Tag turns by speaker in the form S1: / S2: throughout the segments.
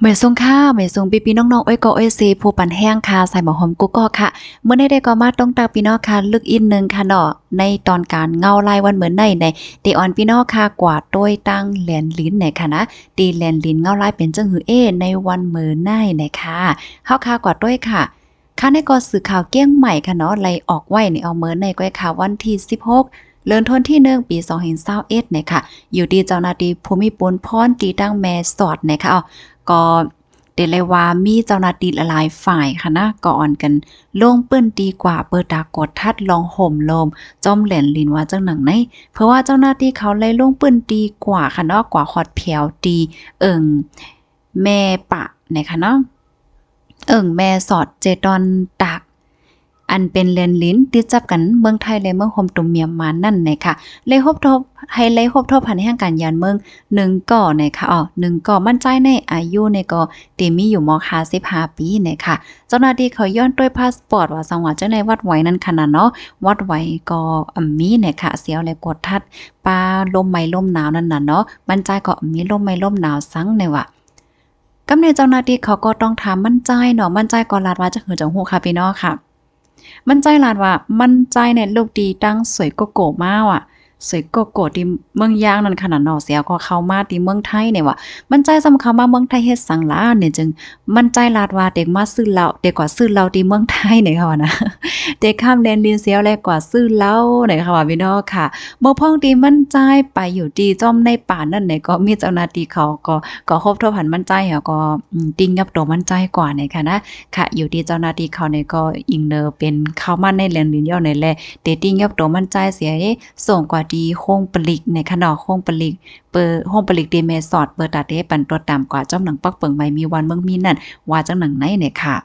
S1: เหมยทรงค่าเหมยทรงปีปีน้องๆอ้อยก็อ้อยซีผู้ปันแห้งค่ะใส่หมอหอมกุ๊กก็ค่ะ เมื่อได้ได้ก็มาต้องตาพี่น้องค่ะ ลึกอินนึงค่ะเนาะในตอนการเงาลายวันเหมือนในในตีออนพี่น้องค่ะกว่าต้วยตั้งแหลนลิ้นไหนค่ะนะตีแหลนลิ้นเงาลายเป็นจังหือเอในวันเหมือนในไหนค่ะเฮาค่ะกว่าต้วยค่ะค่ะในก็สื่อข่าวเกี้ยงใหม่ค่ะเนาะไล่ออกไว้ในเอาเหมินในก้อยข่าวันที่ 16เดือนธันวาคมที่1ปี2021เนี่ยค่ะ อยู่ที่เจ้านาที่ภูมิปุนพรตีตั้งแม่สอดนะคะเอา ก็เดเลยว่ามีเจ้าหน้าที่หลายฝ่ายค่ะนะก่อนกันลงเปิ้นดีกว่าเปิดตากดทัดลองห่มลมจอมแหลนลินว่าจังหนังไหนเพราะว่าเจ้าหน้าที่เขาเลยลงเปิ้นดีกว่าค่ะเนาะกว่าฮอดแผวดีเอิงแม่ปะนะคะเนาะเอิ่งแม่สอดเจดอนตาก อันเป็นเลนลิ้นติดจับกันเมืองไทยและเมืองโฮมตุมเมียมมานั่นในค่ะเลยฮบทบให้เลยฮบทบพันแห่งการยานเมืองหนึ่งก่อในค่ะอ๋อหนึ่งก่อมั่นใจในอายุในก็ตีมีอยู่ม55ปีในค่ะเจ้าหน้าที่เขาย้อนด้วยพาสปอร์ตว่าสังหวัดเจ้าในวัดไหวนั่นขนาดเนาะวัดไหวก็อ่ำมีในค่ะเสียวเลยกดทัดปลาลมไม่ลมหนาวนั่นน่ะเนาะมั่นใจก็มีลมไม่ลมหนาวสังในว่ากำในเจ้าหน้าที่เขาก็ต้องถามมั่นใจเนาะมั่นใจก่อนลาดว่าจะคือจังฮูค่ะพี่น้องค่ะ มันใจลานว่า มันใจในลูกดีตั้งสวยโกโก้มากอะ สวยโกโก้ที่เมืองย่างนั่นขนาดนาะเสียก็เข้ามาที่เมืองไทยเนี่ยว่ะมั่นใจสำเข้ามาเมืองไทยเฮ็ดสังลาเนี่ยจึงมันใจลาดว่าเด็กมาซื้อเหล้าเด็กกว่าซื้อเหล้าที่เมืองไทยเนี่ยค่ะว่านะเด็กข้ามแดนดินเสียวแลกว่าซื้อเหล้าเนี่ยค่ะว่าพี่น้องค่ะเมื่อพ่องตีมั่นใจไปอยู่ดีจอมในป่านั่นเนี่ยก็มีเจ้าหน้าที่เขาก็ก็ครบถ้วนผันมั่นใจเขาก็ติงกับตัวมั่นใจกว่าเนี่ยค่ะนะค่ะ อยู่ที่เจ้าหน้าที่เขาเนี่ยก็อิงเนอร์เป็นเข้ามาในแหล่งดินย่อในแหละเตติ้งกับตัวมั่นใจเสียเด้ส่งกว่าดีโค้งปลิกในขนอโค้งปลิกเปิดโฮงปลิกเดเมสอดเปิดตาเดปันตัวตามกว่าจ้อมหนังปักเปิงไม่มีวันเมืองมีนั่นว่าจังหนังไหนเนี่ยค่ะ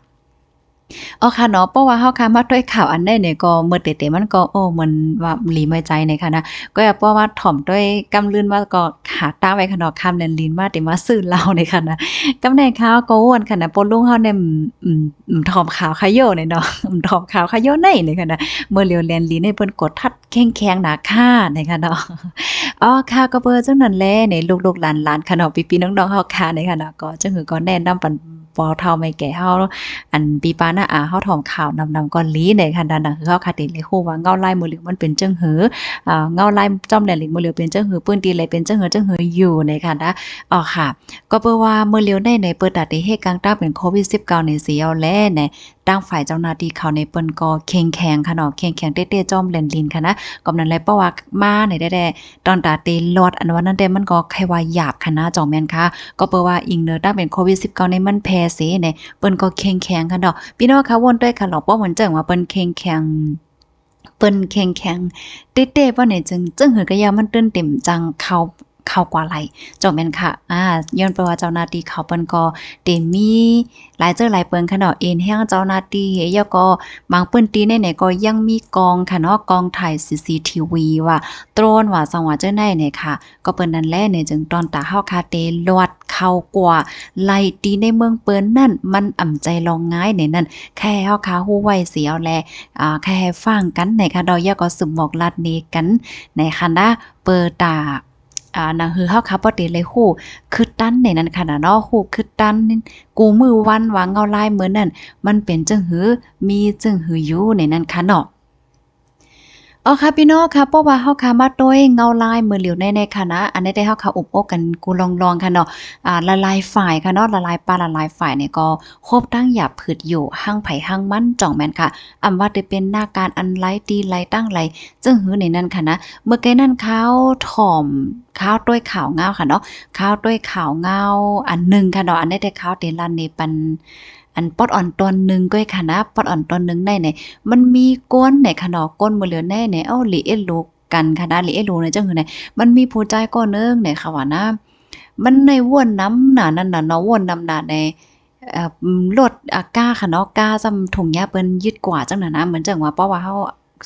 S1: อ๋อค่ะเนาะเพราะว่าเฮาค่ะมาด้วยข่าวอันใดเนี่ยก็เมื่อเตะๆมันก็โอ้มันว่าหลีไม่ใจในค่ะนะก็อย่าเพราะว่าถ่อมด้วยกำลื่นว่าก็หาตาไว้ค่ะเนาะคำแลนลินว่าติมาซื้อเหล้าในค่ะนะกำแหน่งข่าวก็อ้วนค่ะนะปนลุงเฮาเนี่ยอืมอืมถ่อมข่าวขะโยเนี่ยเนาะอืมถ่อมข่าวขะโยในเนี่ยค่ะนะเมื่อเลียวแลนลินให้เพิ่นกดทัดแข็งๆหนาค่าเนี่ยค่ะเนาะอ๋อค่ะก็เบอร์จังนั้นและในลูกๆหลานๆค่ะเนาะพี่ๆน้องๆเฮาค่ะในค่ะเนาะก็จังหือก็แนะนำปัน ปอเท่าไม่แก่เฮาอันปีปาหน้าอาเฮาถอมข่าวนำนำก้อนลีในคันดันน่ะคือเฮาคาติเลยฮู้ว่าเงาไล่มือเหลือมันเป็นเจิงหืออ่าเงาไล่จ้อมแหลนลิงมือเหลือเป็นเจิงหือปื้นตีเลยเป็นเจิงหือเจิงหืออยู่ในค่ะนะอ๋อค่ะ ก็เปิ้ว่ามือเลียวในในเปิดตัดเหตุกลางตาเป็นโควิด19ในเสียวแลในตั้งฝ่ายเจ้าหน้าที่เขาในเปิ้นก็เข้งแข็งค่ะเนาะเข้งแข็งเต้ๆจ้อมแหลนลินค่ะนะก็นั้นแหละเพราะว่ามาในแด้ๆตอนตาเตลอดอันวันนั้นแต่มันก็ใครว่าหยาบค่ะนะจองแม่นค่ะก็เปิว่าอิงเนอร์ตั้งเป็นโควิด19ในมันแพร่เสในเปิ้นก็เข้งแข็งค่ะเนาะพี่น้องคะวนด้วยค่ะหรอกบ่เหมือนเจังว่าเปิ้นเข้งแข็งเปิ้นเข้งแข็งเต้ๆบ่เนี่ยจึงจึงหือก็ยามันตื้นเต็มจังเขา เข้ากว่าไหลจบแม่นค่ะ อ่าย้อนไปว่าเจ้านาที่เขาเปิ้นก็เต็มมีหลายเจ้อหลายเปิ้นค่ะเนาะเอ็นแฮงเจ้านาที่เฮยก็บางเปิ้นตีในไหนก็ยังมีกองค่ะเนาะกองถ่าย CCTV ว่าโตรนว่าสังว่าเจ้าไหนเนี่ยค่ะ ก็เปิ้นนั่นแหละเนี่ยจึงตอนตาเฮาคาเตลวดเข้ากว่าไล่ตีในเมืองเปิ้นนั่นมันอ่ำใจลองง่ายในนั่นแค่เฮาคาฮู้ไว้เสียวแลอ่าแค่ฟังกันในค่ะดอยก็สืบบอกลัดนี้กันในคันดาเปิดตา อ่านังฮือเฮาคับ่ได้เลยฮู้คือตั้นในนั้นค่ะนะเนาะฮู้คือตั้นกูมือวันวังเงาลายเหมือนนั่นมันเป็นจังหือมีจังหืออยู่ในนั้นค่ะเนาะ อ๋อค่ะพี่น้องค่ะเพราะว่าเฮาค่ะมาโดยเงาลายมือเหลียวในในคณะอันนี้ได้เฮาค่ะอุบโอ้กันกูลองๆค่ะเนาะอ่าละลายฝ่ายค่ะเนาะละลายปลาละลายฝ่ายเนี่ยก็ครบตั้งหยาบผืดอยู่หั่งไผ่หั่งมันจ่องแม่นค่ะอำว่าได้เป็นหน้าการอันไรตีไรตั้งไรจึงหือในนั้นค่ะนะเมื่อกี้นั้นข้าวถ่อมข้าวต้วยข่าวเงาค่ะเนาะข้าวต้วยข่าวเงาอันหนึ่งค่ะเนาะอันนี้ได้ข้าวเตลันในปัน อันปอดอ่อนตอนหนึ่งก็ค่ะนะปอดอ่อนตอนหนึ่งได้เนี่ยมันมีก้นในขนอก้นมือเหลือแน่เนี่ยเอ้าหลีเอ็ลูกกันค่ะนะหลีเอ็ลูกเนี่ยจังหือไหนมันมีผู้ใจก้อนหนึงเนี่ยค่ะว่านะมันในว่นน้ำหนานั่นน่ะเนาะว่นน้ำหนาในเอ่อากาค่ะเนาะกาซำถุงยาเปิ้นยึดกว่าจังนั้นนะเหมือนจังว่าเพราะว่าเฮา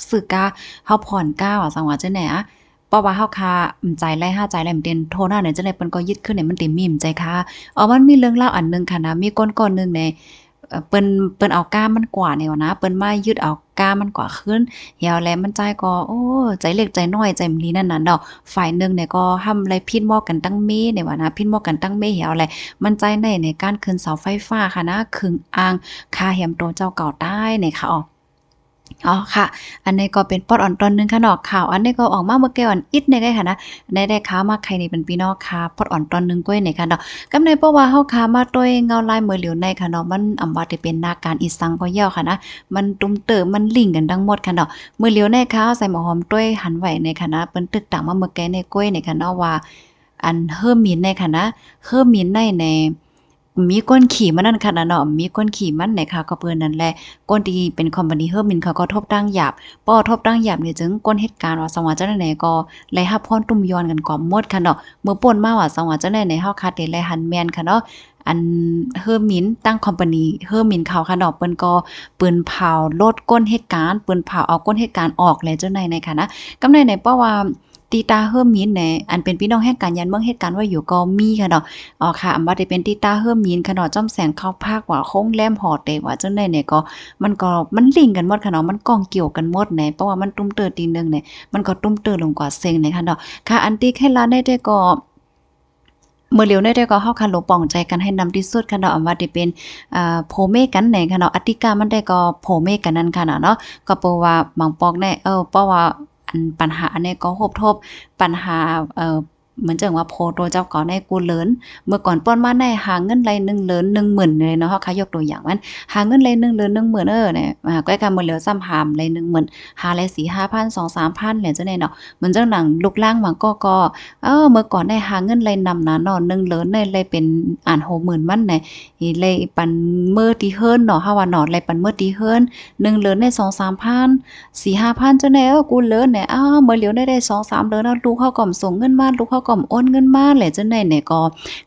S1: ซื้อก้าเฮาผ่อนก้าว่าจังว่าจังไหนอะ เพราะว่าเฮาคาอืมใจไล่ห้าใจไล่มเต็นโทหน้าเนี่ยจังได๋เปิ้นก็ยึดขึ้นเนี่ยมันเต็มมีมใจค่ะอ๋อมันมีเรื่องเล่าอันหนึงค่ะนะมีก้นก้นหนึงในเปิ้นเปิ้นเอาก้ามมันกว่าเนี่ยนะเปิ้นมายึดเอาก้ามันกว่าขึ้นเหี่ยวแล้วมันใจก็โอ้ใจเล็กใจน้อยใจมีนั่นน่ะเนาะฝ่ายหนึงเนี่ยก็ทำอะไรพิดมอกกันตั้งเมเนี่ยว่านะพิดมอกกันตั้งเมเหี่ยวอะไรมันใจในในการขึ้นเสาไฟฟ้าค่ะนะขึงอ่างคาเหียมโตเจ้าเก่าได้เนี่ยค่ะอ๋อ อ๋อค่ะ อันนี้ก็เป็นปอดอ่อนตอนหนึงค่ะเนาะข่าว อันนี้ก็ออกมาเมื่อแก้วันอิดในได้ค่ะนะได้ได้ข่าวมาใครในเป็นพี่นองค่ะปอดอ่อนตอนหนึงก้อยในค่ะเนาะกำในเพราะว่าเฮาข่าวมาด้วยเงาลายมือเหลียวในค่ะเนาะมันอำว่าได้เป็นนาการอีสังก็เย่าค่ะนะมันตุ้มเติมมันลิ่งกันทั้งหมดค่ะเนาะมือเหลียวในค่ะใส่หมอหอมด้วยหันไหวในค่ะนะเปิ้นตึกต่างมาเมื่อแก้ในก้อยในค่ะเนาะว่า อันเฮิมมินในค่ะนะเฮิมมินในใน มีก้นขี่มันนั่นค่ะนะเนาะมีก้นขี่มันไหนค่ะก็เปิ้นนั่นแหละก้นที่เป็นคอมพานีเฮิร์มินเขาก็ทบตั้งหยาบป้อทบตั้งหยาบเนี่ยจึงก้นเหตุการณ์ว่าสังหวะเจ้าไหนก็ไล่ฮับพรตุ้มยอนกันก่อมหมดค่ะเนาะเมื่อป่นมาว่าสังหวะเจ้าไหนเฮาคาเตไล่หันแมนค่ะเนาะอันเฮิร์มินตั้งคอมพานีเฮิร์มินเขาค่ะเนาะเปิ้นก็ปืนเผาลดก้นเหตุการณ์ปืนเผาเอาก้นเหตุการณ์ออกแล้วเจ้าไหนในค่ะนะกำในไหนเพราะว่า ตีตาเฮิร์มินเนี่ยอันเป็นพี่น้องแห่งการยันเมืองเหตุการณ์ว่าอยู่ก็มีค่ะเนาะอ๋อค่ะอำว่าได้เป็นติต้าเฮิรมีนค่ะเนาะจ้อมแสงเข้าภาคว่าโค้งแหลมหอเตว่าจังได๋เนี่ยก็มันก็มันลิงกันหมดค่ะเนาะมันก้องเกี่ยวกันหมดแหนเพราะว่ามันตุ้มเติร์ตีหนึงเนี่ยมันก็ตุ้มเติร์ลงกว่าเซ็งเนี่ยค่ะเนาะค่ะอันที่แค่ลาได้ได้ก็เมื่อเร็วได้ได้ก็เฮาคันหลงปองใจกันให้นำที่สุดค่ะเนาะอำว่าได้เป็นอ่าโพเมกันแหน่ค่ะเนาะอติกามันได้ก็โพเมกันนั่นค่ะเนาะก็เพราะว่าบางปอกแน่เออเพราะว่า ปัญหาเนี่ยก็หบทบปัญหาเอ่อ เหมือนจังว่าโพตัวเจ้าก่อในกูเลินเมื่อก่อนป้อนมาในหาเงินไรหนึ่งเลินหนึ่งหมื่นเลยเนาะค่ะยกตัวอย่างมันหาเงินไรหนึ่งเลินหนึ่งหมื่นเออเนี่ยอ่าก็การมือเหลียวซ้ำหามไรหนึ่งหมื่นหาไรสี่ห้าพันสองสามพันเลยจังได๋เนาะเหมือนจังหนังลูกล่างมันก็ก็เออเมื่อก่อนได้หาเงินไรนำนะเนาะหนึ่งเลินได้เลยเป็นอ่านหกหมื่นมันเนี่ยเลยปันเมื่อที่เฮิรนเนาะเฮาว่านาะเลยปันเมื่อที่เฮิรนหนึ่งเลินได้สองสามพันสี่ห้าพันเจังได๋เออกูเลินเนี่ยอ้าวเมื่อเหลียวได้ได้สองสามเลินแล้วลูกเขาก่อมส่งเงินมาลูกเขาก่อมโอนเงินมาแหละจังได๋เนี่ยก็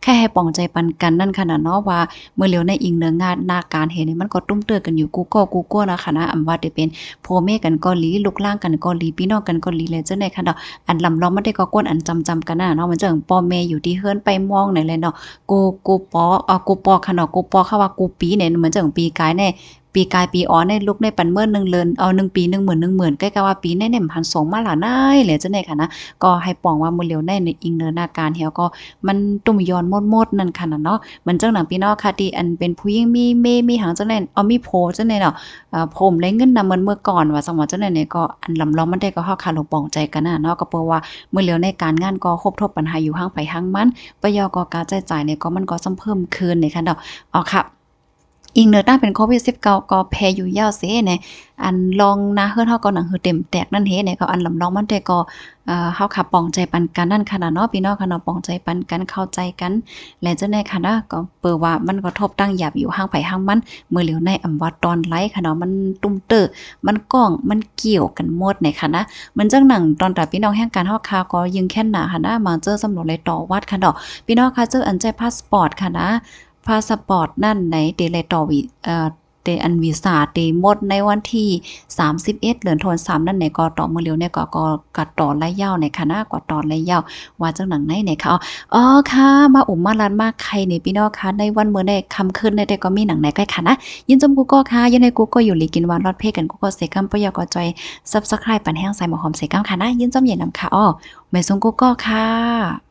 S1: แค่ให้ปองใจปันกันนั่นค่ะนะเนาะว่าเมื่อเหลียวในอิงเนื้องานหน้าการเห็นนี่มันก็ตุ้มเตือกันอยู่กูก็กูก็นะคะนะอำว่าได้เป็นพ่อแม่กันก็ลีลูกล่างกันก็ลีพี่น้องกันก็ลีแหละจังได๋ค่ะเนาะอันลำล้อมมันได้ก็ก้นอันจำจำกันน่ะเนาะมันจังพ่อแม่อยู่ที่เฮือนไปมองไหนเลยเนาะกูกูปออ่ากูปอค่ะเนาะกูปอเขาว่ากูปีเนี่ยเหมือนจังปีกายแน่ ปีกายปีอ๋อในลูกในปันเมื่อหนึ่งเลินเอาหนึ่งปีหนึ่งหมื่นหนึ่งหมื่นใกล้ๆว่าปีในเนี่ยพันสองมาหลานายแหละจังได๋ค่ะนะก็ให้ปองว่ามือเลียวในในอิงเนินหน้าการเหี่ยวก็มันตุ่มยอนมดๆนั่นค่ะน่ะเนาะมันเจังหนังพี่น้องค่ะที่อันเป็นผู้หญิงมีเมมีหางเจังได๋เอามีโพเจังได๋เนาะเอ่อผมได้เงินนำเหมือนเมื่อก่อนว่าจังหวะจังได๋เนี่ยก็อันลำล้อมมันได้ก็เฮาคาหลงปองใจกันน่ะเนาะก็เพราะว่ามือเลียวในการงานก็ครบทบปัญหาอยู่ห่างไปห่างมันปยก็การใช้จ่ายเนี่ยก็มันก็ซ้ำเพิ่มขึ้นนี่ค่ะเนาะอ๋อค่ะ อิงเนื้อต้าเป็นโควิด19ก็แพ้อยู่ยาวเสเนี่ยอันลองนะเฮือนเฮาก็หนังหือเต็มแตกนั่นเฮเนี่ยก็อันลำลองมันแต่ก็เอ่อเฮาค่ะปองใจปันกันนั่นค่ะนะเนาะพี่น้องค่ะเนาะปองใจปันกันเข้าใจกัน และจังได๋ค่ะนะก็เปิดว่ามันก็ทบตั้งหยาบอยู่ห่างไผห่างมันเมื่อเหลียวในอำว่าตอนไลค่ะเนาะมันตุ้มเตอมันก้องมันเกี่ยวกันหมดในค่ะนะเหมือนจังหนังตอนแต่พี่น้องแห่งการเฮาค่ะก็ยิงแค่นหนาค่ะนะมาเจอสำรวจเลยต่อวัดค่ะเนาะพี่น้องค่ะเจออันใจพาสปอร์ตค่ะนะ พาสปอร์ตนั่นไหนเตเลต่อวิเอ่อเตอันวีซาเตหมดในวันที่ 31เดือนธันวาคมนั่นไหนก็ต่อมื้อเร็วเนี่ยก็ก็กัดต่อระยะยาวในคณะกว่าตอนระยะยาวว่าจังหนังไหนเนี่ยค่ะอ๋อค่ะ มาอุ่มมาลานมากใครในพี่น้องค่ะในวันเมื้อในค่ำคืนในแต่ก็มีหนังไหนใกล้ค่ะนะยินจมกูก็ค่ะยินให้กูก็อยู่ลีกินวานรอดเพกันกูก็เสกำปะยอก็จอย Subscribe ปันแห้งใส่หมอหอมเสกำค่ะนะยินจมเย็นนำค่ะอ้อแม่ทรงกูก็ค่ะ